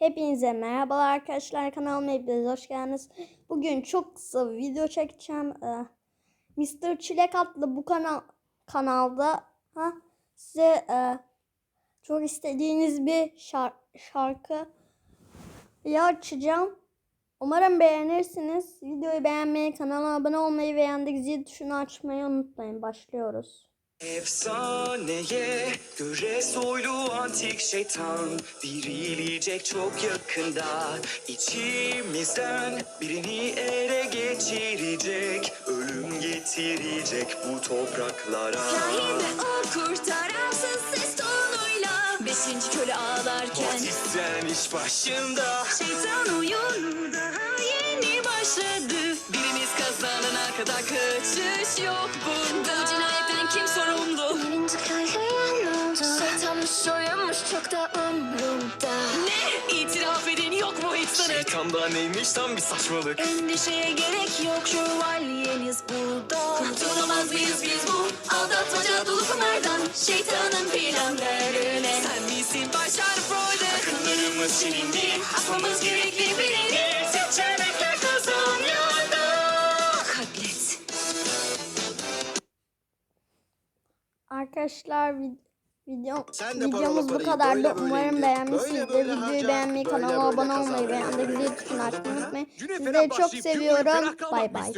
Hepinize merhabalar arkadaşlar kanalıma hepiniz hoş geldiniz. Bugün çok kısa bir video çekeceğim. Ee, Mr. Çilek adlı bu kanal kanalda ha size e, çok istediğiniz bir şar- şarkı açacağım. Umarım beğenirsiniz. Videoyu beğenmeyi, kanala abone olmayı ve yandaki zil tuşunu açmayı unutmayın. Başlıyoruz. Efsaneye göre soylu antik şeytan dirilecek çok yakında. İçimizden birini ele geçirecek ölüm getirecek bu topraklara. Kahin ve o kurtaransız ses tonuyla Beşinci köle ağlarken. Otisten iş başında. Şeytan oyunu daha yeni başladı. Birimiz kazanana kadar kaçış yok bunda. Bu cinayetten Şeytanmış soyunmuş çok da umrumda. Ne? İtiraf edin yok mu hiç sanık? Şeytanda neymiş? Tam bir saçmalık. Endişeye gerek yok şövalyeniz burada. Kurtulamaz mıyız biz bu aldatmaca dolu kumardan Şeytanın planlarına. Sen misin başar Freud'e Akıllarımız silindi Asmamız gerekli birini Seçenekler kazanıyordu. Katlet Arkadaşlar vid- video Sen de videomuz bu paralı kadar parayı da böyle böyle umarım beğenmişsinizdir. Videoyu beğenmeyi, kanala abone olmayı ve yandaki zil tuşunu açmayı unutmayın. Sizleri çok seviyorum. Bay bay.